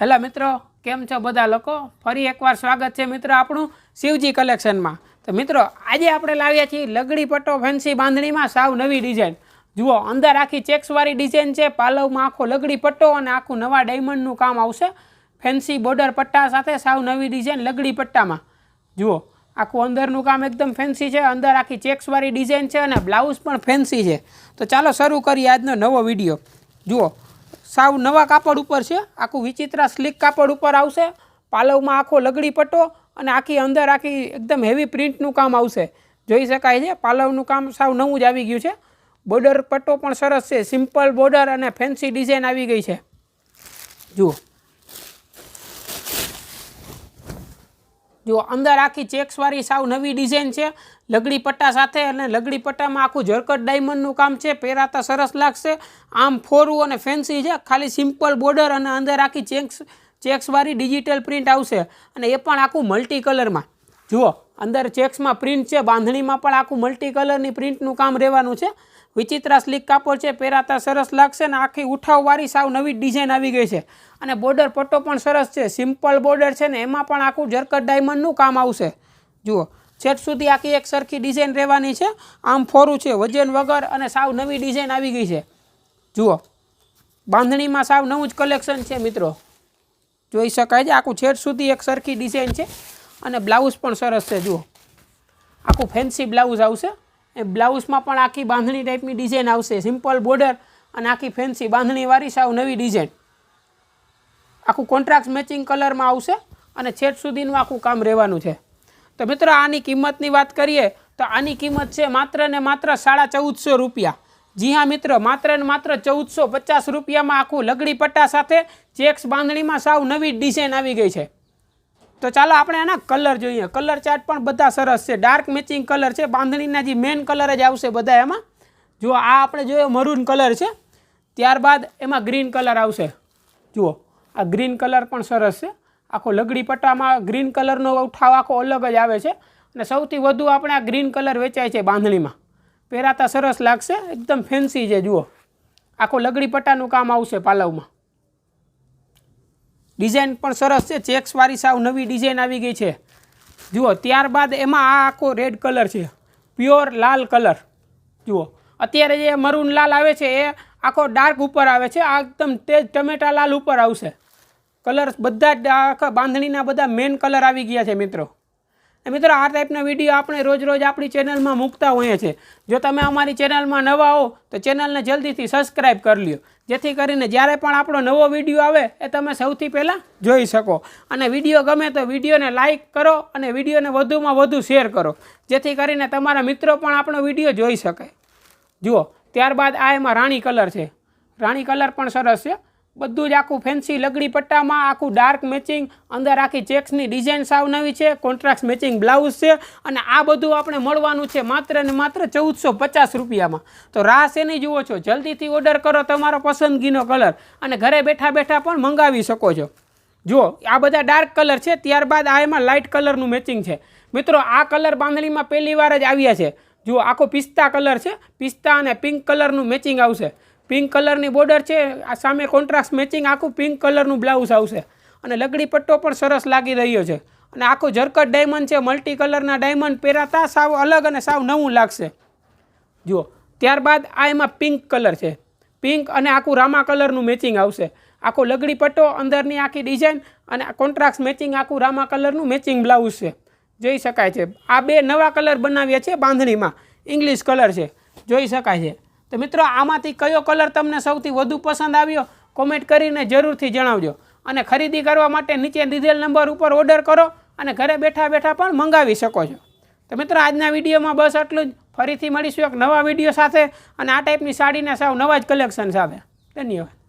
Hello મિત્રો, કેમ છો બધા લોકો? ફરી એકવાર સ્વાગત છે મિત્રો આપણું શિવજી કલેક્શનમાં. તો મિત્રો, આજે આપણે લાવ્યા છીએ લગડી પટ્ટો ફેન્સી બાંધણીમાં સાવ નવી ડિઝાઇન. જુઓ, અંદર આખી ચેક્સવાળી ડિઝાઇન છે, પાલવમાં આખો લગડી પટ્ટો અને આખું નવા ડાયમંડનું કામ આવશે. ફેન્સી બોર્ડર પટ્ટા સાથે સાવ નવી ડિઝાઇન લગડી પટ્ટામાં. જુઓ, આખું અંદરનું કામ એકદમ ફેન્સી છે, અંદર આખી ચેક્સવાળી ડિઝાઇન છે અને બ્લાઉઝ પણ ફેન્સી છે. તો ચાલો શરૂ કરીએ આજનો નવો વીડિયો. જુઓ સાવ નવા કાપડ ઉપર છે. આખું વિચિત્ર સ્લીક કાપડ ઉપર આવશે. પાલવમાં આખો લગડી પટ્ટો અને આખી અંદર આખી એકદમ હેવી પ્રિન્ટનું કામ આવશે. જોઈ શકાય છે, પાલવનું કામ સાવ નવું જ આવી ગયું છે. બોર્ડર પટ્ટો પણ સરસ છે. સિમ્પલ બોર્ડર અને ફેન્સી ડિઝાઇન આવી ગઈ છે. જુઓ. જુઓ અંદર આખી ચેક્સવાળી સાવ નવી ડિઝાઇન છે, લગડી પટ્ટા સાથે અને લગડી પટ્ટામાં આખું ઝરકટ ડાયમંડનું કામ છે પહેરાતા સરસ લાગશે. આમ ફોરવું અને ફેન્સી છે, ખાલી સિમ્પલ બોર્ડર અને અંદર આખી ચેક્સ, ચેક્સવાળી ડિજિટલ પ્રિન્ટ આવશે. અને એ પણ આખું મલ્ટી કલરમાં જુઓ, અંદર ચેક્સમાં પ્રિન્ટ છે, બાંધણીમાં પણ આખું મલ્ટી કલરની પ્રિન્ટનું કામ રહેવાનું છે. વિચિત્ર સ્લીક કાપડ છે, પહેરાતા સરસ લાગશે ને આખી ઉઠાવવાળી સાવ નવી ડિઝાઇન આવી ગઈ છે. અને બોર્ડર પટ્ટો પણ સરસ છે, સિમ્પલ બોર્ડર છે ને એમાં પણ આખું જરકટ ડાયમંડનું કામ આવશે. જુઓ છેટ સુધી આખી એક સરખી ડિઝાઇન રહેવાની છે. આમ ફોરું છે, વજન વગર અને સાવ નવી ડિઝાઇન આવી ગઈ છે. જુઓ, બાંધણીમાં સાવ નવું જ કલેક્શન છે મિત્રો. જોઈ શકાય છે, આખું છેટ સુધી એક સરખી ડિઝાઇન છે. અને બ્લાઉઝ પણ સરસ છે, જુઓ. આખું ફેન્સી બ્લાઉઝ આવશે. એ બ્લાઉઝમાં પણ આખી બાંધણી ટાઈપની ડિઝાઇન આવશે. સિમ્પલ બોર્ડર અને આખી ફેન્સી બાંધણીવાળી સાવ નવી ડિઝાઇન આખું કોન્ટ્રાક્ટ મેચિંગ કલરમાં આવશે અને છેટ સુધીનું આખું કામ રહેવાનું છે. તો મિત્રો, આની કિંમતની વાત કરીએ તો આની કિંમત છે માત્ર ને માત્ર સાડા ચૌદસો રૂપિયા. જી હા મિત્રો, માત્ર ને માત્ર ચૌદસો પચાસ રૂપિયામાં આખું લગડી પટ્ટા સાથે ચેક્સ બાંધણીમાં સાવ નવી ડિઝાઇન આવી ગઈ છે. તો ચાલો આપણે આના કલર જોઈએ. કલર ચાર્ટ પણ બધા સરસ છે. ડાર્ક મેચિંગ કલર છે. બાંધણીના જે મેઇન કલર જ આવશે બધા એમાં. જુઓ, આ આપણે જોયો મરૂન કલર છે. ત્યારબાદ એમાં ગ્રીન કલર આવશે. જુઓ, આ ગ્રીન કલર પણ સરસ છે. આખો લગડી પટ્ટામાં ગ્રીન કલરનો ઉઠાવ આખો અલગ જ આવે છે. અને સૌથી વધુ આપણે આ ગ્રીન કલર વેચાય છે બાંધણીમાં. પહેરાતા સરસ લાગશે. એકદમ ફેન્સી છે, જુઓ. આખો લગડી પટ્ટાનું કામ આવશે પાલવમાં. ડિઝાઇન પણ સરસ છે. ચેક્સવાળી સાવ નવી ડિઝાઇન આવી ગઈ છે. જુઓ, ત્યારબાદ એમાં આ આખો રેડ કલર છે. પ્યોર લાલ કલર જુઓ, અત્યારે જે મરૂન લાલ આવે છે, એ આખો ડાર્ક ઉપર આવે છે. આ એકદમ તેજ ટમેટા લાલ ઉપર આવશે. કલર બધા જ આખા બાંધણીના બધા મેન કલર આવી ગયા છે, મિત્રો. મિત્રો, આ ટાઈપના વીડિયો આપણે રોજ રોજ આપણી ચેનલમાં મૂકતા હોઈએ છીએ. જો તમે અમારી ચેનલમાં નવા હો, તો ચેનલને જલ્દીથી સબસ્ક્રાઈબ કરી લ્યો. જેથી કરીને જ્યારે પણ આપણો નવો વીડિયો આવે, એ તમે સૌથી પહેલાં જોઈ શકો. અને વીડિયો ગમે તો વિડીયોને લાઇક કરો અને વિડીયોને વધુમાં વધુ શેર કરો. જેથી કરીને તમારા મિત્રો પણ આપણો વીડિયો જોઈ શકે. જુઓ, ત્યારબાદ આ એમાં રાણી કલર છે. રાણી કલર પણ સરસ છે. બધું જ આખું ફેન્સી લગડી પટ્ટામાં, આખું ડાર્ક મેચિંગ અંદર આખી ચેક્સની ડિઝાઇન સાવ નવી છે કોન્ટ્રાક્ટ મેચિંગ બ્લાઉઝ છે, અને આ બધું આપણે મળવાનું છે માત્ર ને માત્ર ચૌદસો પચાસ રૂપિયામાં. તો રાહ શેની જુઓ છો, જલ્દીથી ઓર્ડર કરો તમારો પસંદગીનો કલર અને ઘરે બેઠા બેઠા પણ મંગાવી શકો છો. જુઓ, આ બધા ડાર્ક કલર છે, ત્યારબાદ આ એમાં લાઇટ કલરનું મેચિંગ છે. મિત્રો, આ કલર બાંધણીમાં પહેલી વાર જ આવ્યા છે. જુઓ, આખો પિસ્તા કલર છે, પિસ્તા અને પિંક કલરનું મેચિંગ આવશે. પિંક કલરની બોર્ડર છે, આ સામે કોન્ટ્રાસ્ટ મેચિંગ આખું પિંક કલરનું બ્લાઉઝ આવશે. અને લગડી પટ્ટો પણ સરસ લાગી રહ્યો છે. અને આખું ઝરકટ ડાયમંડ છે મલ્ટી કલરના ડાયમંડ પહેરાતા, સાવ અલગ અને સાવ નવું લાગશે. જુઓ, ત્યારબાદ આ એમાં પિંક કલર છે. પિંક અને આખું રામા કલરનું મેચિંગ આવશે. આખો લગડી પટ્ટો અંદરની આખી ડિઝાઇન અને કોન્ટ્રાક્ટ મેચિંગ આખું રામા કલરનું મેચિંગ બ્લાઉઝ છે. જોઈ શકાય છે. આ બે નવા કલર બનાવ્યા છે બાંધણીમાં. ઇંગ્લિશ કલર છે. જોઈ શકાય છે. તો મિત્રો, આમાંથી કયો કલર તમને સૌથી વધુ પસંદ આવ્યો કોમેન્ટ કરીને જરૂરથી જણાવજો. અને ખરીદી કરવા માટે નીચે દીધેલ નંબર ઉપર ઓર્ડર કરો અને ઘરે બેઠા બેઠા પણ મંગાવી શકો છો. તો મિત્રો, આજના વિડીયોમાં બસ આટલું જ. ફરીથી મળીશું એક નવા વીડિયો સાથે. અને આ ટાઈપની સાડીના સાવ નવા જ કલેક્શન સાથે. ધન્યવાદ.